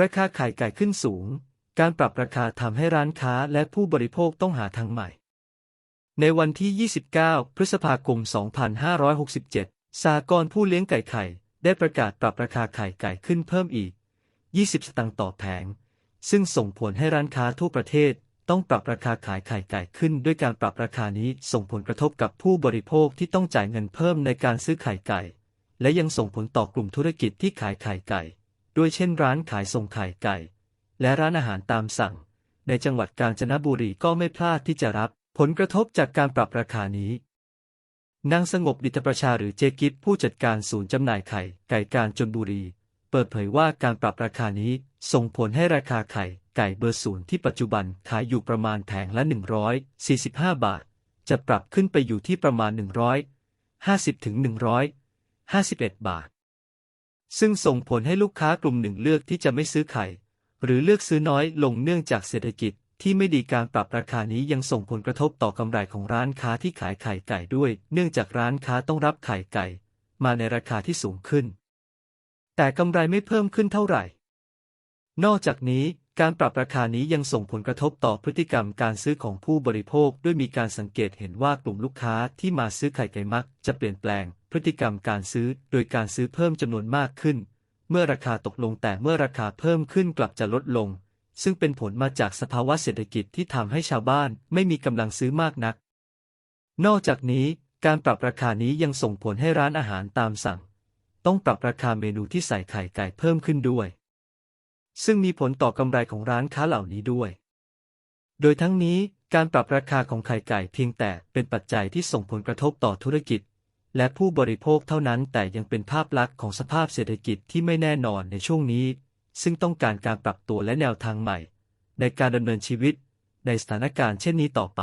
ราคาไข่ไก่ขึ้นสูง การปรับราคาทำให้ร้านค้าและผู้บริโภคต้องหาทางใหม่ ในวันที่ 29 พฤษภาคม 2567 สากรผู้เลี้ยงไก่ไข่ ได้ประกาศปรับราคาไข่ไก่ขึ้นเพิ่มอีก 20 สตางค์ต่อแผง ซึ่งส่งผลให้ร้านค้าทั่วประเทศต้องปรับราคาขายไข่ไก่ขึ้น ด้วยการปรับราคานี้ส่งผลกระทบกับผู้บริโภคที่ต้องจ่ายเงินเพิ่มในการซื้อไข่ไก่ และยังส่งผลต่อกลุ่มธุรกิจที่ขายไข่ไก่ ด้วยเช่นร้านขายส่งไข่ไก่ และร้านอาหารตามสั่ง ในจังหวัดกาญจนบุรีก็ไม่พลาดที่จะรับ ผลกระทบจากการปรับราคานี้นางสงบดิตประชาหรือเจกิฟผู้จัดการศูนย์จำหน่ายไข่ไก่กาญจนบุรี เปิดเผยว่าการปรับราคานี้ส่งผลให้ราคาไข่ไก่เบอร์ศูนย์ที่ปัจจุบันขายอยู่ประมาณแผงละ 145 บาท จะปรับขึ้นไปอยู่ที่ประมาณ150ถึง151 บาท ซึ่งส่งผลให้ลูกค้ากลุ่มหนึ่งเลือกที่จะไม่ซื้อไข่ หรือเลือกซื้อน้อยลงเนื่องจากเศรษฐกิจที่ไม่ดีการปรับราคานี้ยังส่งผลกระทบต่อกำไรของร้านค้าที่ขายไข่ไก่ด้วย เนื่องจากร้านค้าต้องรับไข่ไก่ มาในราคาที่สูงขึ้น แต่กำไรไม่เพิ่มขึ้นเท่าไหร่ นอกจากนี้การปรับราคานี้ยังส่งผลกระทบต่อพฤติกรรมการซื้อของผู้บริโภค ด้วยมีการสังเกตเห็นว่ากลุ่มลูกค้าที่มาซื้อไข่ไก่มัก จะเปลี่ยนแปลง พฤติกรรมการซื้อโดยการซื้อเพิ่มจำนวนมากขึ้น เมื่อราคาตกลงแต่เมื่อราคาเพิ่มขึ้นกลับจะลดลง ซึ่งเป็นผลมาจากสภาวะเศรษฐกิจที่ทำให้ชาวบ้านไม่มีกำลังซื้อมากนัก นอกจากนี้การปรับราคานี้ยังส่งผลให้ร้านอาหารตามสั่ง ต้องปรับราคาเมนูที่ใส่ไข่ไก่เพิ่มขึ้นด้วย ซึ่งมีผลต่อกำไรของร้านค้าเหล่านี้ด้วย โดยทั้งนี้การปรับราคาของไข่ไก่เพียงแต่เป็นปัจจัยที่ส่งผลกระทบต่อธุรกิจ และผู้บริโภคเท่านั้นแต่ยังเป็นภาพลักษณ์ของสภาพเศรษฐกิจที่ไม่แน่นอนในช่วงนี้ ซึ่งต้องการการปรับตัวและแนวทางใหม่ ในการดำเนินชีวิต ในสถานการณ์เช่นนี้ต่อไป